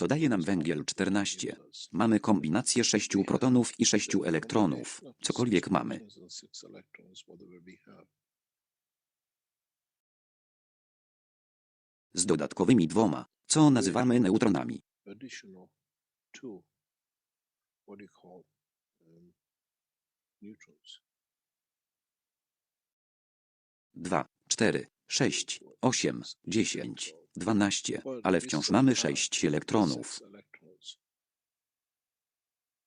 co daje nam węgiel 14. Mamy kombinację sześciu protonów i sześciu elektronów, cokolwiek mamy. Z dodatkowymi dwoma, co nazywamy neutronami. additional two, what do you call um, neutrons? 2, 4, 6, 8, 10, 12, ale wciąż mamy 6 elektronów.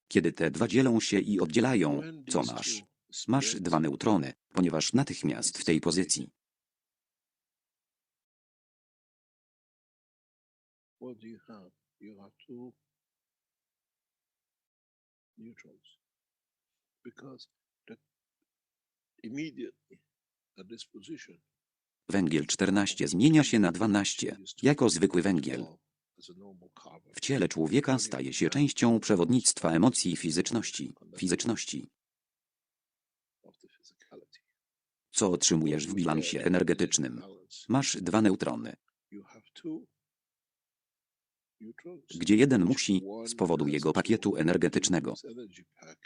Kiedy te dwa dzielą się i oddzielają, co masz? Masz dwa neutrony, ponieważ natychmiast w tej pozycji. Because immediately at this position, Węgiel 14 zmienia się na 12, jako zwykły węgiel. W ciele człowieka staje się częścią przewodnictwa emocji i fizyczności, fizyczności, co otrzymujesz w bilansie energetycznym. Masz dwa neutrony, gdzie jeden musi, z powodu jego pakietu energetycznego,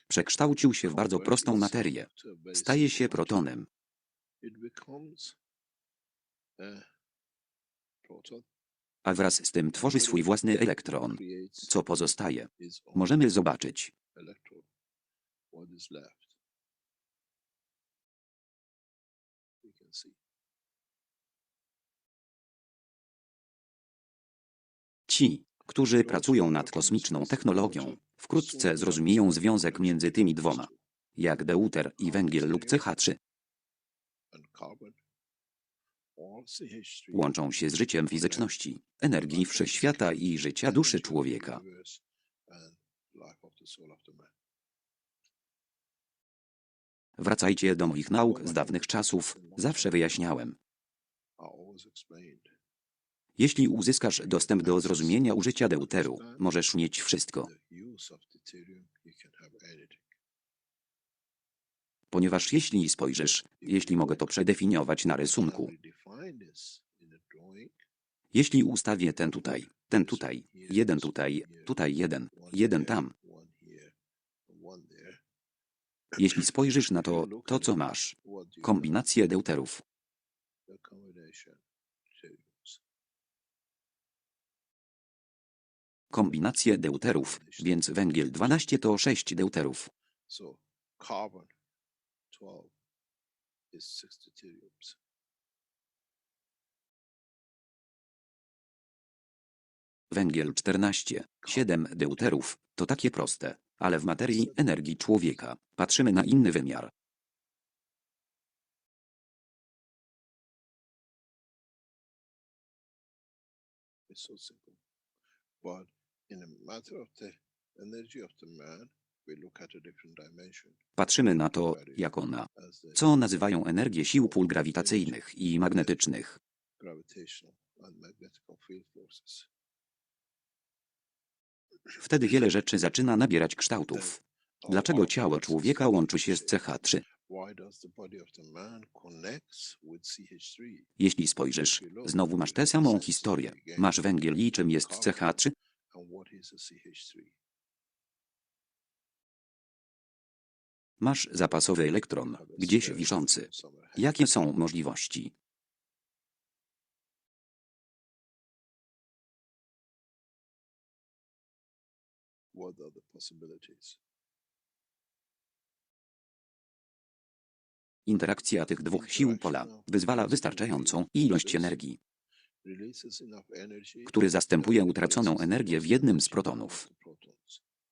przekształcił się w bardzo prostą materię. Staje się protonem, a wraz z tym tworzy swój własny elektron. Co pozostaje? Możemy zobaczyć. Ci, którzy pracują nad kosmiczną technologią, wkrótce zrozumieją związek między tymi dwoma, jak deuter i węgiel lub CH3 łączą się z życiem fizyczności, energii wszechświata i życia duszy człowieka. Wracajcie do moich nauk z dawnych czasów, zawsze wyjaśniałem. Jeśli uzyskasz dostęp do zrozumienia użycia deuteru, możesz mieć wszystko, ponieważ jeśli spojrzysz, jeśli mogę to przedefiniować na rysunku, jeśli ustawię ten tutaj, ten tutaj, jeden tutaj, tutaj jeden, jeden tam, jeśli spojrzysz na to, to co masz, kombinację deuterów, kombinację deuterów, więc węgiel 12 to 6 deuterów. So carbon 12 is six deuteriums. Węgiel 14, 7 deuterów, to takie proste, ale w materii energii człowieka patrzymy na inny wymiar. It's so simple. But in the matter of the energy of the man, Patrzymy na to, jako na, As the co nazywają energię sił pól grawitacyjnych i magnetycznych. Wtedy wiele rzeczy zaczyna nabierać kształtów. Dlaczego ciało człowieka łączy się z change. CH3? Why does the body of the man connects with CH3? Jeśli spojrzysz, znowu masz tę samą historię. Masz węgiel i czym jest CH3? Masz zapasowy elektron, gdzieś wiszący. Jakie są możliwości? What are the possibilities? Interakcja tych dwóch sił pola wyzwala wystarczającą ilość energii, który zastępuje utraconą energię w jednym z protonów.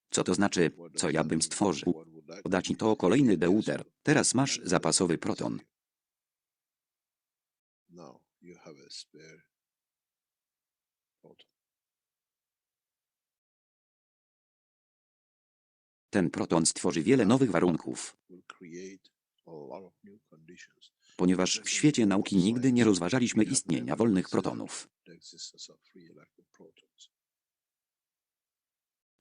Co to znaczy, co ja bym stworzył? Poda ci to kolejny deuter. Teraz masz zapasowy proton. Ten proton stworzy wiele nowych warunków, ponieważ w świecie nauki nigdy nie rozważaliśmy istnienia wolnych protonów.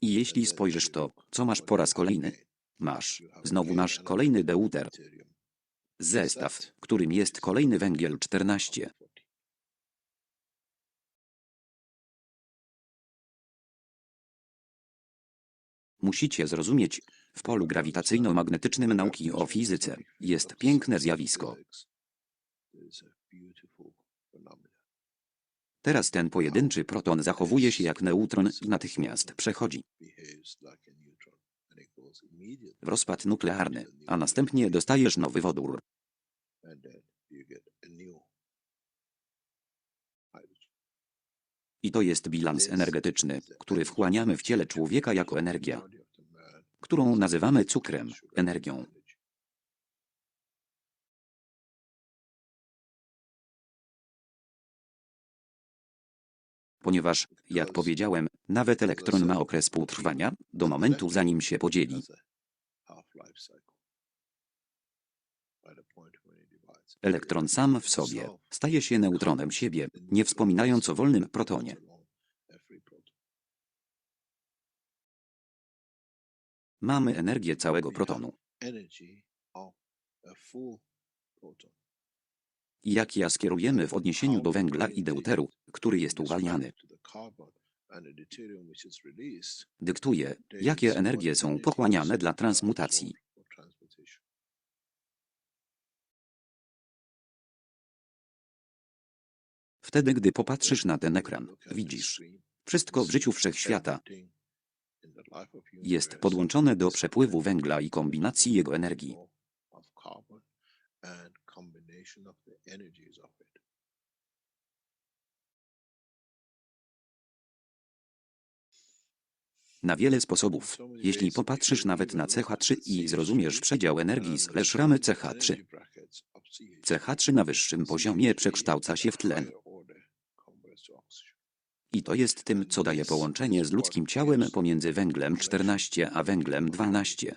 I jeśli spojrzysz to, co masz po raz kolejny, masz, znowu masz kolejny deuter, zestaw, którym jest kolejny węgiel 14. Musicie zrozumieć, w polu grawitacyjno-magnetycznym nauki o fizyce jest piękne zjawisko. Teraz ten pojedynczy proton zachowuje się jak neutron i natychmiast przechodzi rozpad nuklearny, a następnie dostajesz nowy wodór. I to jest bilans energetyczny, który wchłaniamy w ciele człowieka jako energia, którą nazywamy cukrem, energią. Ponieważ, jak powiedziałem, nawet elektron ma okres półtrwania, do momentu zanim się podzieli. Elektron sam w sobie staje się neutronem siebie, nie wspominając o wolnym protonie. Mamy energię całego protonu. Jak ja skierujemy w odniesieniu do węgla i deuteru, który jest uwalniany, dyktuje, jakie energie są pochłaniane dla transmutacji. Wtedy, gdy popatrzysz na ten ekran, widzisz, wszystko w życiu wszechświata jest podłączone do przepływu węgla i kombinacji jego energii. Na wiele sposobów. Jeśli popatrzysz nawet na CH3 i zrozumiesz przedział energii slash ramy CH3. CH3 na wyższym poziomie przekształca się w tlen. I to jest tym, co daje połączenie z ludzkim ciałem pomiędzy węglem 14 a węglem 12.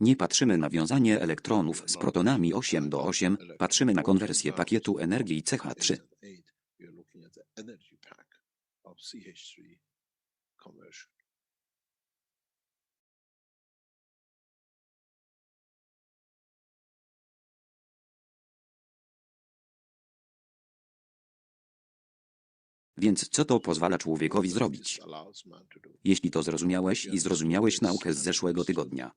Nie patrzymy na wiązanie elektronów z protonami 8 do 8, patrzymy na konwersję pakietu energii CH3. Więc co to pozwala człowiekowi zrobić? Jeśli to zrozumiałeś i zrozumiałeś naukę z zeszłego tygodnia.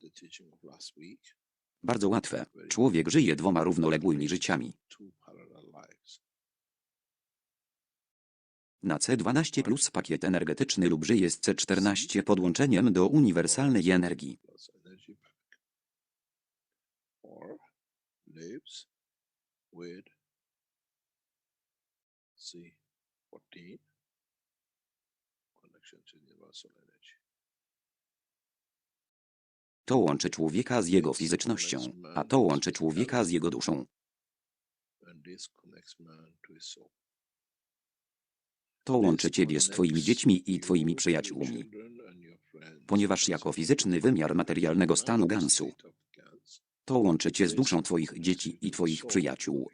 Bardzo łatwe. Człowiek żyje dwoma równoległymi życiami. Na C12 plus pakiet energetyczny lub żyje z C14 podłączeniem do uniwersalnej energii. C14 connection to To łączy człowieka z jego fizycznością, a to łączy człowieka z jego duszą. To łączy ciebie z twoimi dziećmi i twoimi przyjaciółmi. Ponieważ jako fizyczny wymiar materialnego stanu Gansu, to łączy cię z duszą twoich dzieci i twoich przyjaciół.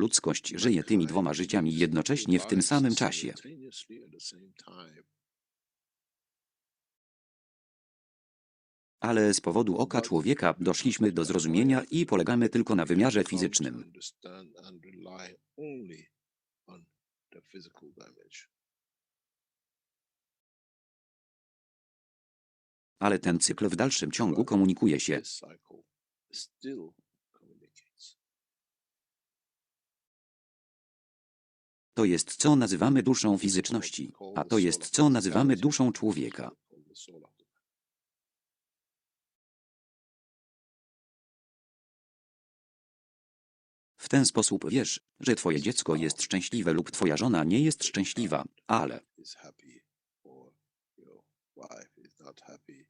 Ludzkość żyje tymi dwoma życiami jednocześnie w tym samym czasie. Ale z powodu oka człowieka doszliśmy do zrozumienia i polegamy tylko na wymiarze fizycznym. Ale ten cykl w dalszym ciągu komunikuje się. To jest co nazywamy duszą fizyczności, a to jest co nazywamy duszą człowieka. W ten sposób wiesz, że twoje dziecko jest szczęśliwe lub twoja żona nie jest szczęśliwa, ale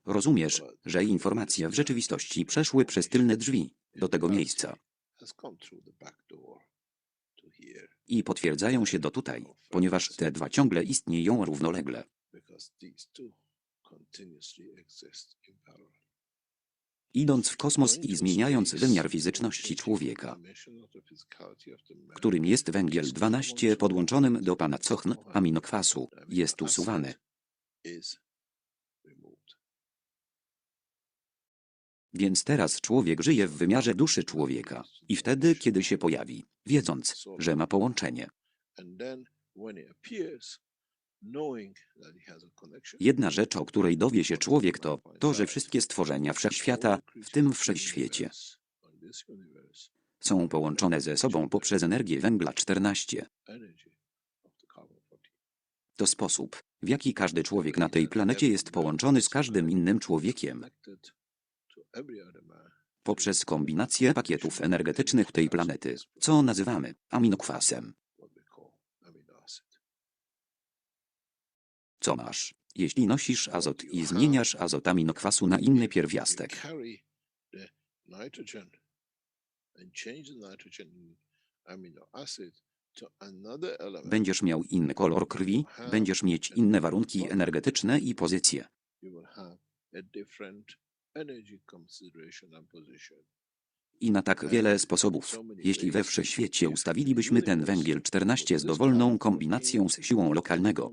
rozumiesz, że informacje w rzeczywistości przeszły przez tylne drzwi do tego miejsca i potwierdzają się do tutaj, ponieważ te dwa ciągle istnieją równolegle. Idąc w kosmos i zmieniając wymiar fizyczności człowieka, którym jest węgiel 12 podłączonym do panacochn aminokwasu, jest usuwany. Więc teraz człowiek żyje w wymiarze duszy człowieka. I wtedy, kiedy się pojawi, wiedząc, że ma połączenie. Jedna rzecz, o której dowie się człowiek, to to, że wszystkie stworzenia wszechświata, w tym wszechświecie, są połączone ze sobą poprzez energię węgla 14. energy of the carbon 14. To sposób, w jaki każdy człowiek na tej planecie jest połączony z każdym innym człowiekiem. Poprzez kombinację pakietów energetycznych tej planety, co nazywamy aminokwasem. Co masz? Jeśli nosisz azot i zmieniasz azot aminokwasu na inny pierwiastek, będziesz miał inny kolor krwi, będziesz mieć inne warunki energetyczne i pozycje. I na tak wiele sposobów. Jeśli we wszechświecie ustawilibyśmy ten węgiel 14 z dowolną kombinacją z siłą lokalnego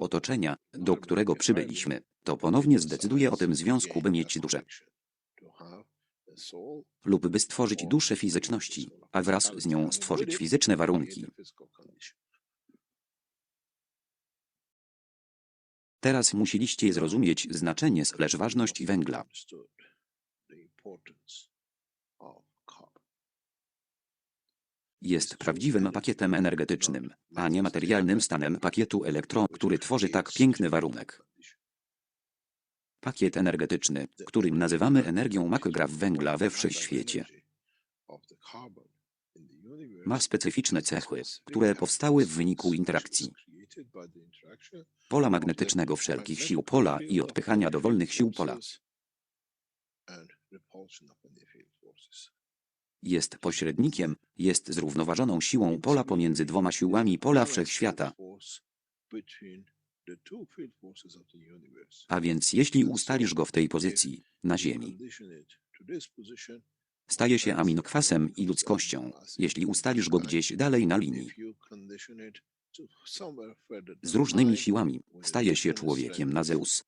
otoczenia, do którego przybyliśmy, to ponownie zdecyduje o tym związku, by mieć duszę. lub by stworzyć duszę fizyczności, a wraz z nią stworzyć fizyczne warunki. Teraz musieliście zrozumieć znaczenie slash ważność węgla. Jest prawdziwym pakietem energetycznym, a nie materialnym stanem pakietu elektron, który tworzy tak piękny warunek. Pakiet energetyczny, którym nazywamy energią makgraf węgla we wszechświecie, ma specyficzne cechy, które powstały w wyniku interakcji pola magnetycznego wszelkich sił pola i odpychania dowolnych sił pola. Jest pośrednikiem, jest zrównoważoną siłą pola pomiędzy dwoma siłami pola wszechświata. A więc jeśli ustalisz go w tej pozycji, na Ziemi, staje się aminokwasem i ludzkością, jeśli ustalisz go gdzieś dalej na linii. Z różnymi siłami staje się człowiekiem na Zeus.